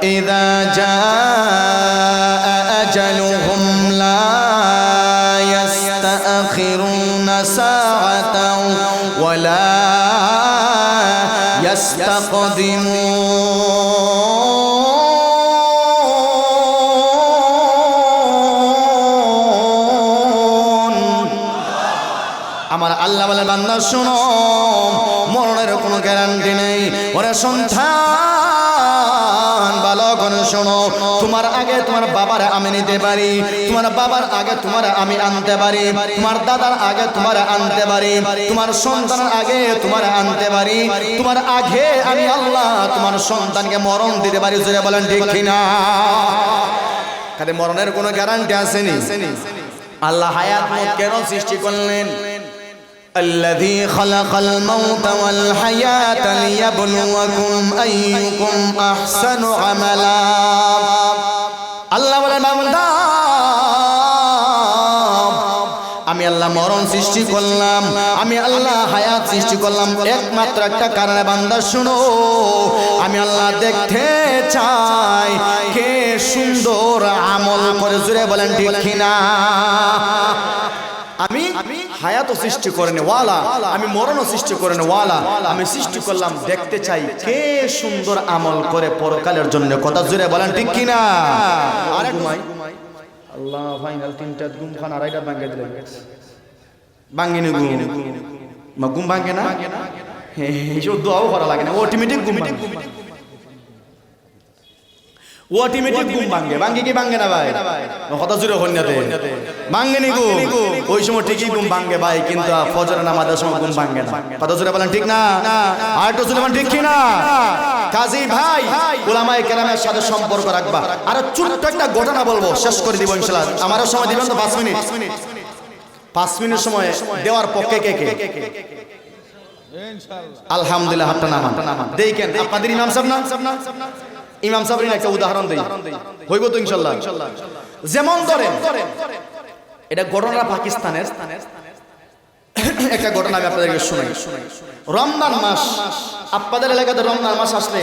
إذا جاء أجلهم لا يستأخرون ساعة ولا يستقدمون আমার আল্লাহ বলে বান্দা শোনো মরণের কোনো গ্যারান্টি নেই ওরে সন্তান ভালো করে শোনো, তোমার আগে তোমার বাবার আমি নিতে পারি, তোমার বাবার আগে তোমার আমি আনতে পারি, তোমার দাদার আগে তোমার আনতে পারি, তোমার সন্তানের আগে তোমার আনতে পারি, তোমার আগে আমি আল্লাহ তোমার সন্তানকে মরণ দিতে পারি, জোরে বলেন ঠিক কিনা? খালি মরণের কোনো গ্যারান্টি আসেনি। আল্লাহ হায়াত কেন সৃষ্টি করলেন? الذي خلق الموت والحياة ليبلوكم أيكم أحسن عملا আল্লাহ বলেন বান্দা আমি আল্লাহ মরণ সৃষ্টি করলাম আমি আল্লাহ হায়াত সৃষ্টি করলাম একমাত্র একটা কারণে বান্দা শুনো আমি আল্লাহ দেখতে চাই কে সুন্দর আমল করে জুড়ে বলেন ঠিক কিনা আমি হায়াত সৃষ্টি করেন, ওয়ালা। আমি মরণও সৃষ্টি করেন, ওয়ালা। আমি সৃষ্টি করলাম, দেখতে চাই কে সুন্দর আমল করে পরকালের জন্য। কথা জুড়ে বলেন, ঠিক কিনা? আরে আল্লাহ ফাইনাল তিনটা ঘুম খান আড়াইটা ভাঙ্গে দিলেন। ভাঙ্গিনি ঘুম। ঘুম ভাঙ্গে না? এইসব দোয়াও করা লাগে না। অটোমেটিক ঘুম ভাঙ্গে অটোমেটিক ঘুম ভাঙ্গে ভাঙ্গে কি ভাঙ্গে না ভাই? কথা জুড়ে হন্যাতে ভাঙ্গে নি ঘুম। ওই সময় ঠিকই ঘুম ভাঙ্গে ভাই কিন্তু ফজরের নামাজের সময় ঘুম ভাঙ্গে না। কথা জুড়ে বলেন ঠিক না? আর একটু জুড়ে ঠিক না। কাজী ভাই ওলামায়ে কেরামের সাথে সম্পর্ক রাখবা। আর ছোট্ট একটা ঘটনা বলব শেষ করে দিব ইনশাআল্লাহ। আমারও সময় দিবেন তো পাঁচ মিনিট? পাঁচ মিনিট। সময় দেওয়ার পক্ষে কে কে? আলহামদুলিল্লাহ হাতটা নামান। দেখেন আপনাদের ইমাম সাহেব না? ইমাম সাহেবের একটা উদাহরণ দেই। হইব তো ইনশাল্লাহ। যেমন ধরেন, এটা ঘটনা পাকিস্তানের। একটা ঘটনা আমি আপনাদেরকে শোনাই। রমজান মাস, আপনাদের এলাকাতে রমজান মাস আসলে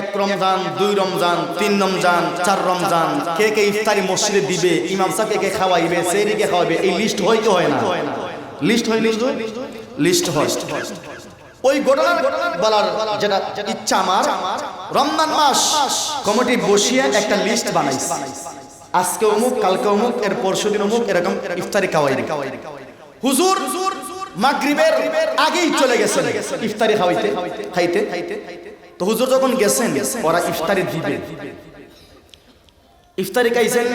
এক রমজান, দুই রমজান, তিন রমজান, চার রমজান। কে কে ইফতারি মসজিদে দিবে, ইমাম সাহেব কে কে খাওয়াইবে সেদিকে খাওয়াবে এই লিস্ট হয় কি হয় না। লিস্ট হয় লিস্ট হয়? লিস্ট হয়। ওই ঘটনার বলার যেটা ইচ্ছা আমার, রমজান মাস কমিটি বসিয়ে একটা লিস্ট বানাইছে। আজকে অমুক, কালকে অমুক, এর পরশু দিন অমুক, এরকম ইফতারি খাওয়াই হুজুর মাগরিবের আগেই চলে গেছেন ইফতারি খাওয়াইতে, খাইতে। তো হুজুর যখন গেছেন, ওরা ইফতারি দিবে। ইফতারি খাইছেন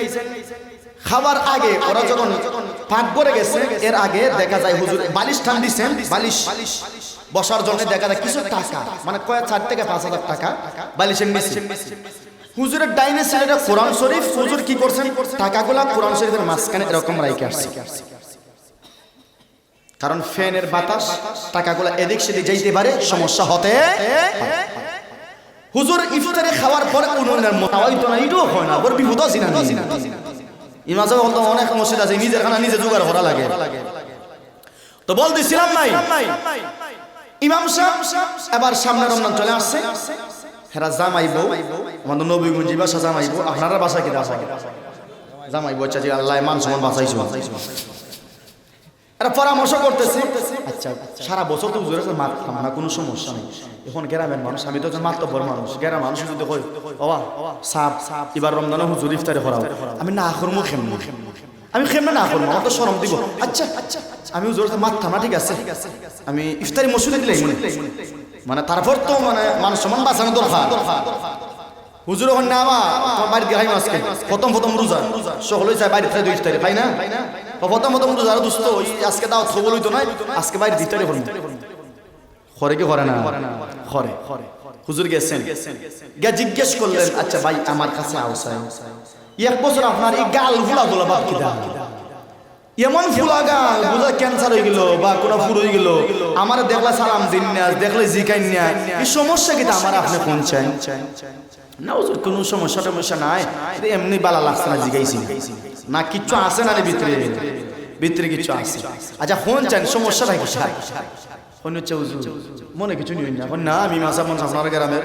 খাবার আগে ওরা যখন পাক করে গেছে এর আগে দেখা যায় হুজুর বালিশ টান দিছেন, বালিশ। বসার জন্য দেখা যায় কিছু টাকা মানে কয়েক চার থেকে পাঁচ হাজার টাকা বালিশের নিচে হুজুরের ডাইনে সাইডে কোরআন শরীফ হুজুর কি করছেন? টাকাগুলা কোরআন শরীফের মাঝখানে এরকম রাইকে আসছে। কারণ ফ্যানের বাতাস টাকাগুলা এদিক সেদিক যাইতে পারে সমস্যা হতে হুজুর ইফতারে খাওয়ার পরে উন্নয়নের মোটাওয়াই তো না এটাও হয় না বড় বিপদ আছে না ইমাজে অনেক মসজিদ আছে নিজের খানা নিজে জোগাড় করা লাগে। তো বলতেছিলাম নাই ইমাম সাহেব, এবার সামনে রমজান চলে আসছে। হেরা জামাইব আমাদের নবীগঞ্জি বাসা জামাইব আপনারা বাসা কি বাসা জামাইব আচ্ছা জি আল্লাহ মান সমান বাঁচাইছো। এরা পরামর্শ করতেছে আচ্ছা সারা বছর তো কাছে মাত খাম না, কোনো সমস্যা নেই। এখন গ্রামের মানুষ, আমি তো একজন মাত্রভর মানুষ, গ্রামের মানুষ যদি কই, বাবা, সাপ, এবার রমজানে হুজুর ইফতারে করাও। আমি না করব খেমবো আমি খেমনে না করব আমার তো সরম দিব। আচ্ছা আচ্ছা আমি হুজুর মাত থামা ঠিক আছে? আমি ইফতারি মসজিদে দিলাই মানে। তারপর তো মানে মানুষ সমান বাঁচানো দরকার। হুজুর ওখানে নামা তোমার বাড়ি দিয়ে আজকে। প্রথম প্রথম রোজা। সকলে চায় বাড়ি থেকে দুই ইফতারি পাই না? প্রথম প্রথম রোজা আরও দুস্থ আজকে দাও হইতো না আজকে বাইরে ইফতারি করুন খরে কি করে না? খরে। হুজুর গেছেন। গিয়া জিজ্ঞেস করলেন আচ্ছা ভাই আমার কাছে আওসায়। এক বছর আপনার এই গাল ফুলা গুলো বাদ কি এমন ফুলা গাল, বুঝা ক্যান্সার হয়ে গেল বা কোনো ফুল হয়ে গেল, আমার দেখলে সালাম দিন না, দেখলে জিকাই না, এই সমস্যা কি আমার আপনি কোন চাই? না ওজোর কোনো সমস্যা টমস্যা নাই এমনি বালা লাগছে না, জিগাইছি। না, কিচ্ছু আসে না রে ভিতরে ভিতরে। কিছু আছে। আচ্ছা ফোন চান সমস্যাটা কি? হচ্ছে হুজুর। মনে কিছু নিই না। এখন না, আমি মাসাব মানুষ গ্রামের।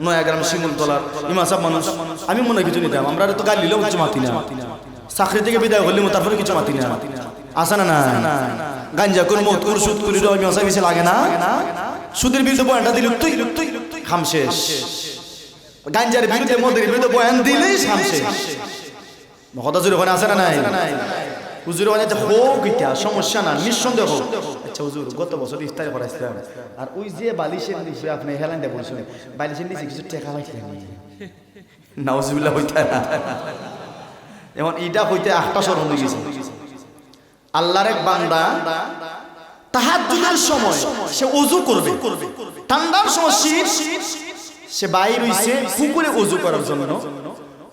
নয়া গ্রাম শিমুলতলার ইমাসাব মানুষ। আমি মনে কিছু নিতাম। আমরা তো গাল দিলেও কিছু মাতি না। চাকরি বিদায় করলে তারপরে কিছু মাতি না। আসে না না গাঞ্জা করে মত করে, সুদ করে ওই মশা বেশি লাগে না? সুদের বিরুদ্ধে বয়ানটা দিল তুই। খাম শেষ। গাঞ্জার বিরুদ্ধে, মদের বিরুদ্ধে বয়ান দিলেই খাম শেষ। কথা আসে না নাই? হুজুর এটা সমস্যা না, নিঃসন্দেহ। আচ্ছা গত আর আল্লাহর এক বান্দা সময় সে ওযু করবে। ঠান্ডার সময় শীত, সে বাইর হইছে পুকুরে ওযু করার জন্য।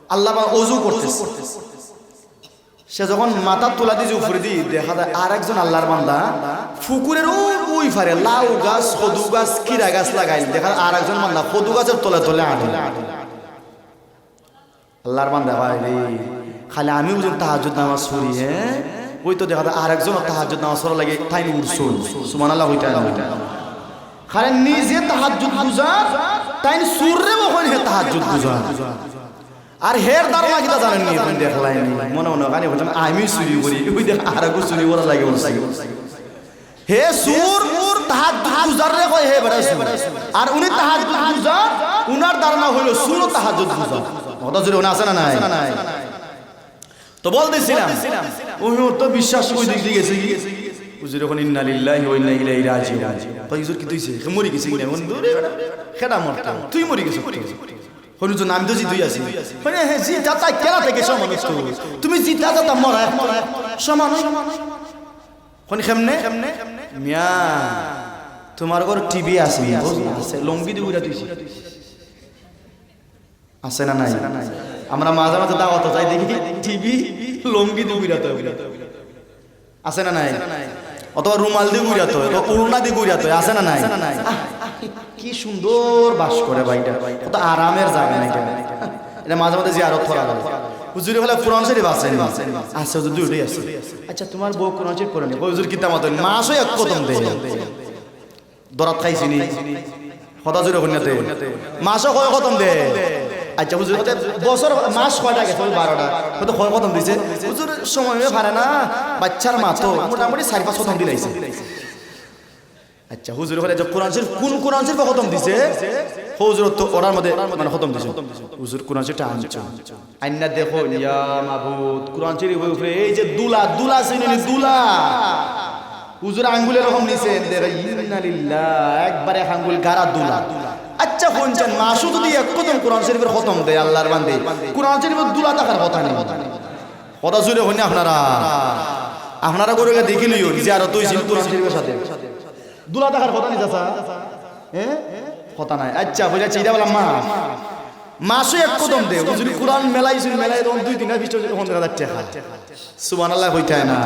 আল্লাহ ওযু করতেছে। সে যখন মাথা তোলা দিয়ে উপরে দিয়ে দেখা যায় আর একজন আল্লাহর বান্দা ফুকুরের ওই ফারে লাউ গাছ কদু গাছ, কিরা গাছ লাগাইল দেখা আর একজন বান্দা কদু গাছের তলে তলে আনে। আল্লাহর বান্দা, ভাই রে, খালি আমি বুঝুন তাহাজুদ নামাজ পড়ি হ্যাঁ ওই তো দেখা যায় আর একজন তাহাজুদ নামাজ পড়া লাগে তাই উড়ছুন সুমান আল্লাহ হইতে খালি নিজে তাহাজুদ বুঝা তাই সুররে বখন হে তাহাজুদ বুঝা। আর হের ধারণা কিটা জানেন নি? দেখলাই মনে মনে গানি বলছেন আমি চুরি করি ওই দেখ আর আগু চুরি করা লাগে বলছে। হে সুর তাহাজ গুজারে কয়, হে বেড়া আর উনি তাহাজ গুজার উনার ধারণা হইল সুর তাহাজ গুজার কথা জুড়ে উনি আছে না নাই? তো বলতেছিলাম ওই তো বিশ্বাস ওই দিক দিয়ে গেছে এখন ইন্না লিল্লাহি ওয়া ইন্না ইলাইহি রাজিউন। কই হুজুর কি তুইছে মরি গেছিস না? বন্ধু, রে খেডা মরতা তুই মরি গেছিস। হনুজন আমি তো জিতুই আছি মানে হ্যাঁ জিতা তাই কেনা থেকে সমান তো তুমি জিতা যাতা মরা সমান কোন কেমনে মিয়া তোমার ঘর টিভি আছে আছে লঙ্গি দি উড়া তুইছি আছে না নাই? আমরা মাঝে মাঝে দাওয়াত যাই দেখি টিভি লঙ্গি দি উড়া তো আছে না নাই? অথবা রুমাল দিয়ে গুড়িয়াত হয় উড়না দিয়ে গুড়িয়াত হয় আছে না নাই? কি সুন্দর বাস করে ভাইটা, কত আরামের জায়গা নাই এটা। মাঝে মাঝে জিয়ারত করা লাগে হুজুরি হলে কোরআন শরীফ আছে আছে, হুজুর দুটোই আছে। আচ্ছা তোমার বউ কোরআন শরীফ করে নি? হুজুর কিতাব মতন মাসও এক কদম দে দরাত খাইছি নি? সদা জুড়ে কন্যাতে। মাসও কয় কদম দে আচ্ছা হুজুর বছর, মাস কয়টা গেছে? বারোটা। দিছে। হুজুর, সময় পারে না, বাচ্চার মা তো মোটামুটি চারি পাঁচ কদম দিলাইছে। আচ্ছা হুজুর হলে কোরআন শরীফ, কোন কোরআন শরীফ খতম দিছে? হুজুর তো ওরার মধ্যে মানে খতম দিছে। হুজুর, কোরআন শরীফটা আনছো। আইনা দেখো, ইয়া মাবুদ, কোরআন শরীফ উপরে এই যে দুলা দুলা চিনি দুলা। হুজুর আঙ্গুলের রকম নিছে। ইন্না লিল্লাহ, একবারে এক আঙ্গুল গারা দুলা। আচ্ছা শুনছেন মাসু যদি এক কদম কোরআন শরীফের খতম দেয়, আল্লাহর বান্দে। কোরআন শরীফের দুলা দেখার কথা নেই। কথা জুড়ে হইনি আপনারা? আপনারা করে দেখিলিও যে আর তুই ছিল কোরআন শরীফের সাথে। দুলা দেখার কথা নেই, চাচা? হ্যাঁ কথা নাই। আচ্ছা বুঝাচ্ছি, এটা বললাম মা। মাসে এক কদম দে যদি কোরআন মেলাই শুনি মেলাই তখন দুই তিন বিশ তখন দেখা যাচ্ছে সুবান আল্লাহ হইতে না।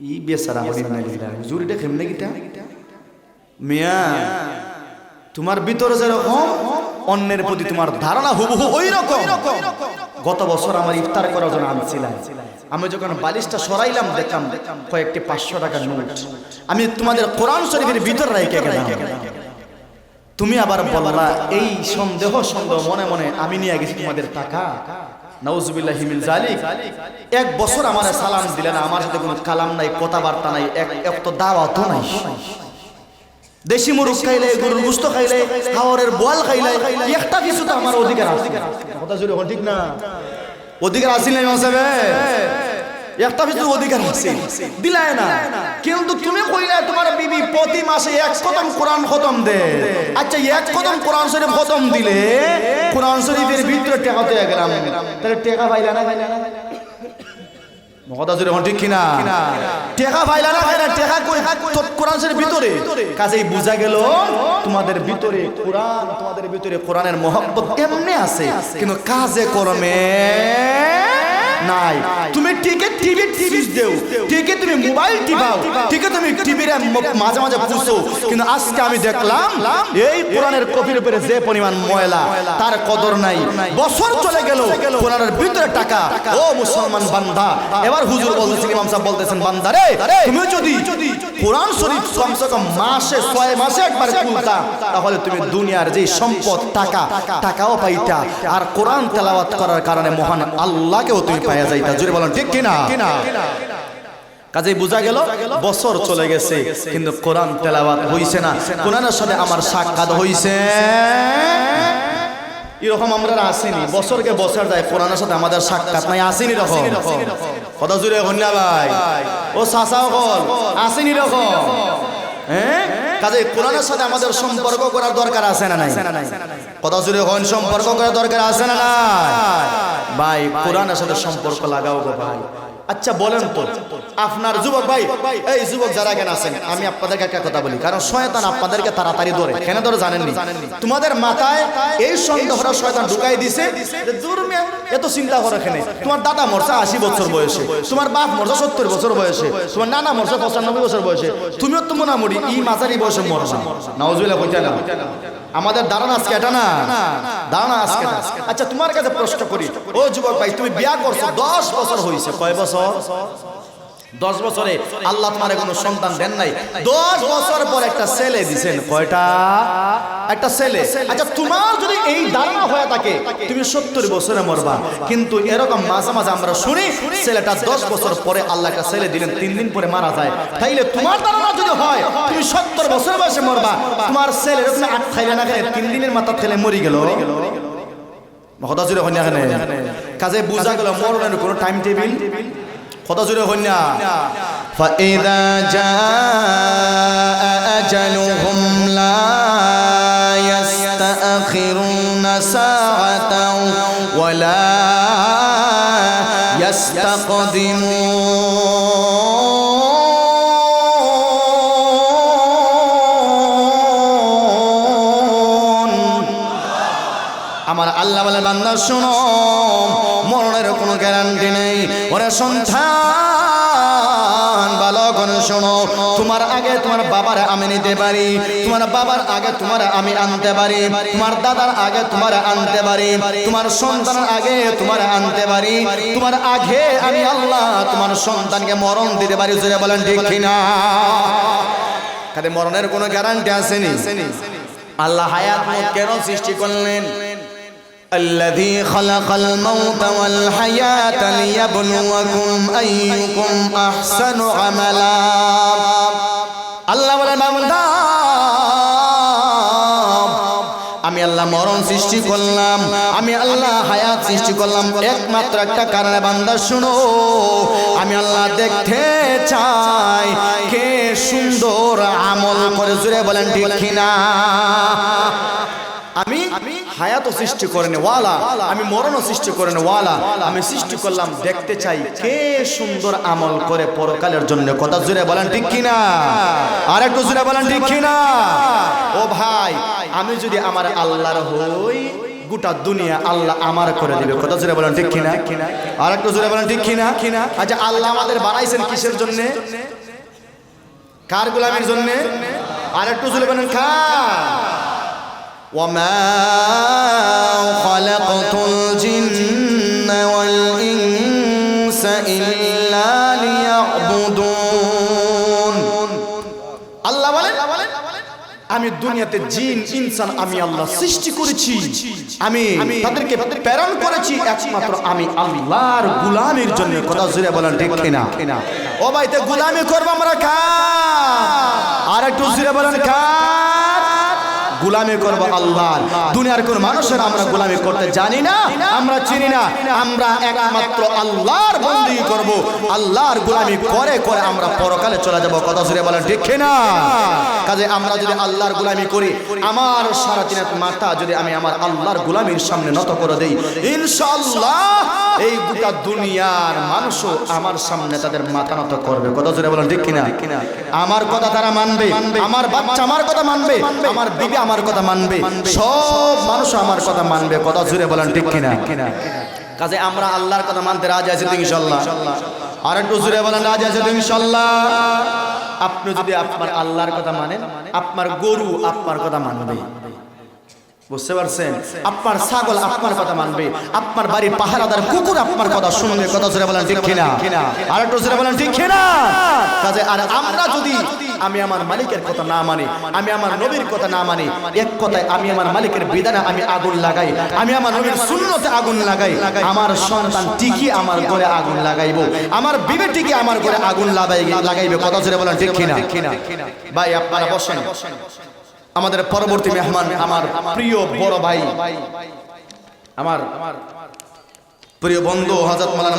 ই বেসারা হইন না হুজুর, এটা কেমনে গিটা মিয়া তোমার ভিতরে যেরকম অন্যের প্রতি তোমার ধারণা হুবহু ওই রকম গত বছর আমার ইফতার করার জন্য আনছিলাম। আমি যখন বালিশটা সরাইলাম, দেখলাম কয়েকটি পাঁচশো টাকার নোট। আমি তোমাদের কোরআন শরীফের ভিতর রেখে তুমি আবার বললা, এই সন্দেহ সন্দেহ মনে মনে আমি নিয়ে গেছি তোমাদের টাকা। জালিক এক বছর আমার সালাম দিলেন, আমার সাথে কোনো কালাম নাই, কথাবার্তা নাই এক তো দাওয়াতও নাই। দেশি মুরুখ খাইলে গরুর গুস্ত খাইলে হাওরের বোয়াল খাইলে একটা কিছু তো আমার অধিকার আছে। কথা হল ঠিক না? অধিকার আছে না সাহেব একটা কিছু অধিকার আছে। দিলাই না। কিন্তু তুমি কইলে তোমার বিবি প্রতি মাসে এক কদম কোরআন খতম দে। আচ্ছা এক কদম কোরআন শরীফ খতম দিলে কোরআন শরীফের ভিতরে টাকা গেলাম। তাহলে টাকা পাইলা না পাইলা না? টেকা কই? কোরআন ভিতরে? কাজেই বোঝা গেল, তোমাদের ভিতরে তোমাদের ভিতরে কোরআনের মহব্বত এমনি আছে, কিন্তু কাজে কর্মে নাই। তুমি ঠিকই টিভি টিভি দেও। ঠিকই তুমি মোবাইল টিপাও। ঠিকই তুমি টিভির মাঝে মাঝে পুষো কিন্তু আজকে আমি দেখলাম, এই কোরআনের কপির উপরে যে পরিমাণ ময়লা, তার কদর নাই। বছর চলে গেল কোরআনের ভিতরে টাকা। ও মুসলমান বান্দা, এবার হুজুর বলতেছেন ইমাম সাহেব বলতেছেন, বান্দা রে, তুমি যদি কোরআন শরীফ কমসে কম মাসে, ছয় মাসে একবার খুলতা, তাহলে তুমি দুনিয়ার যে সম্পদ, টাকা, টাকাও পাইতা। আর কোরআন তেলাওয়াত করার কারণে মহান আল্লাহকেও তুমি পাইয়া যাইতা জুড়ে বলেন, ঠিক কিনা? কাজে বোঝা গেল, বছর চলে গেছে, কিন্তু কোরআন তেলাওয়াত হইছে না। কোরআনের সাথে আমার সাক্ষাৎ হইছে। এরকম আমরা আসেনি। বছরকে বছর যায়, কোরআনের সাথে আমাদের সাক্ষাৎ নাই, আসেনি রকম কথা জুড়ে কন্যা ভাই। ও চাচাও কল, আসেনি রকম কাজে কোরআনের সাথে আমাদের সম্পর্ক করার দরকার আছে না নাই? কথা জুড়ে হন, সম্পর্ক করার দরকার আছে না নাই? ভাই কোরআনের সাথে সম্পর্ক লাগাও গো ভাই। আচ্ছা বলেন তো, আপনার যুবক ভাই, এই যুবক যারা কেন আছেন, আমি আপনাদেরকে একটা কথা বলি, কারণ শয়তান আপনাদেরকে তাড়াতাড়ি ধরে, কেন ধরে জানেননি তোমাদের মাথায় এই সন্দেহটা শয়তান ঢুকাই দিছে এত চিন্তা করো এখানে। তোমার দাদা মরছে আশি বছর বয়সে, তোমার বাপ মরছে সত্তর বছর বয়সে, তোমার নানা মরছে পঁচানব্বই বছর বয়সে, তুমিও তো মোটামুটি এই মাঝারি বয়সে মরবা নাওজুবিল্লাহ কইতে না? আমাদের দাঁড়ান আজকে এটা না? দাঁড়ান আজকে আচ্ছা তোমার কাছে প্রশ্ন করি। ও যুবক ভাই তুমি বিয়া করছ দশ বছর হয়েছে কয় বছর? দশ বছরে আল্লাহ তোমার কোনো সন্তান দেন নাই। দশ বছর পর একটা ছেলে দিছেন। কয়টা? একটা ছেলে। আচ্ছা তোমার যদি এই ধারণা হয়ে থাকে, তুমি সত্তর বছরে মরবা। কিন্তু এরকম মাঝে মাঝে আমরা শুনি, ছেলেটা দশ বছর পরে আল্লাহ একটা ছেলে দিলেন, তিন দিন পরে মারা যায়। তাইলে তোমার ধারণা যদি হয়, তুমি সত্তর বছর বয়সে মরবা। তোমার ছেলে এরকম আট খাইলে না খাইলে তিন দিনের মাথা ছেলে মরি গেল। কাজে বোঝা গেল, মরণের কোনো টাইম টেবিল কথা জুড়ে হন্যা فإذا جاء أجلهم لا يستأخرون ساعة ولا يستقدمون আমার আল্লাহ বলে বান্দা শোনো মরণের কোনো গ্যারান্টি নেই। ওরে সন্তান বালক শোনো, তোমার আগে তোমার বাবার আমি নিতে পারি, তোমার বাবার আগে তোমার আমি আনতে পারি, তোমার দাদার আগে তোমার আনতে পারি, তোমার সন্তানের আগে তোমার আনতে পারি, তোমার আগে আমি আল্লাহ তোমার সন্তানকে মরণ দিতে পারি জুড়ে বলেন ঠিক কিনা? কাদের মরণের কোনো গ্যারান্টি আসেনি। আল্লাহ হায়াত কেন সৃষ্টি করলেন। الذي خلق الموت والحياة ليبلوكم أيكم أحسن عملا আল্লাহ বলে বান্দা আমি আল্লাহ মরণ সৃষ্টি করলাম আমি আল্লাহ হায়াত সৃষ্টি করলাম একমাত্র একটা কারণে বান্দা শুনো আমি আল্লাহ দেখতে চাই কে সুন্দর আমল করে জুড়ে বলেন ঠিক কিনা আমি হায়াত সৃষ্টি করেন, ওয়ালা। আমি মরণ সৃষ্টি করেন, ওয়ালা। আমি সৃষ্টি করলাম, দেখতে চাই কে সুন্দর আমল করে পরকালের জন্য। কথা জুড়ে বলেন, ঠিক কিনা? আর একটু জুড়ে বলেন, ঠিক কিনা? ও ভাই, আমি যদি আমার আল্লাহর হই, গোটা দুনিয়া আল্লাহ আমার করে দিবে। কথা জুড়ে বলেন, ঠিক কিনা? আর একটু জুড়ে বলেন, ঠিক কিনা? কিনা আচ্ছা আল্লাহ আমাদের বানাইছেন কিসের জন্য? কার গোলামের জন্য? আর একটু জুড়ে বলেন, কার? وما خلقت الجن والإنس إلا ليعبدون আল্লাহ বলেন আমি দুনিয়াতে জিন ইনসান আমি আল্লাহ সৃষ্টি করেছি আমি তাদেরকে প্রেরণ করেছি একমাত্র আমি আল্লাহর গুলামের জন্য কথা জুড়ে বলেন ঠিক কিনা ও ভাই তে গুলামি করবো আমরা কার আর একটু জুড়ে বলেন কার গুলামি করব আল্লাহ। দুনিয়ার কোন মানুষের আমরা গুলামি করতে জানি না, আমরা চিনি না, আমরা একমাত্র আল্লাহর বন্দি করব। আল্লাহর গুলামি করে করে আমরা পরকালে চলে যাব। কথা জুড়ে বলেন, ঠিক না কাজে আমরা যদি আল্লাহর গুলামি করি, আমার সারা দিনের মাথা যদি আমি আমার আল্লাহর গুলামির সামনে নত করে দেই, ইনশাআল্লাহ এই গোটা দুনিয়ার মানুষও আমার সামনে তাদের মাথা নত করবে। কথা জুড়ে বলেন, ঠিক কিনা? আমার কথা তারা মানবে, আমার বাচ্চা আমার কথা মানবে, আমার বিবি আমার কথা মানবে, সব মানুষ আমার কথা মানবে, কথা জুড়ে বলেন ঠিক কিনা? কাজে আমরা আল্লাহর কথা মানতে রাজি আছি ইনশাল্লাহ আর একটু জুড়ে বলেন রাজি আছি ইনশাল্লাহ আপনি যদি আপনার আল্লাহর কথা মানেন, আপনার গরু আপনার কথা মানবে। বুঝতে পারছেন? আপনার ছাগল আপনার কথা মানবে। আপনার বাড়ির পাহারাদার কুকুর আপনার কথা শুনবে। কথা জোরে বলেন ঠিক কিনা? আর একটু জোরে বলেন ঠিক কিনা? কাজে আর আমরা যদি আমি আমার মালিকের কথা না মানি, আমি আমার নবীর কথা না মানি। এক কথায় আমি আমার মালিকের বিধানে আমি আগুন লাগাই, আমি আমার নবীর শূন্যতে আগুন লাগাই। আমার সন্তান ঠিকই আমার ঘরে আগুন লাগাইবো। আমার বিবে ঠিকই আমার ঘরে আগুন লাগাই লাগাইবে। কথা জোরে বলেন, ঠিক কিনা? ভাই, আপনারা বসেন। আমাদের পরবর্তী মেহমান, আমার প্রিয় বড় ভাই, আমার প্রিয় বন্ধু হজরত মালানা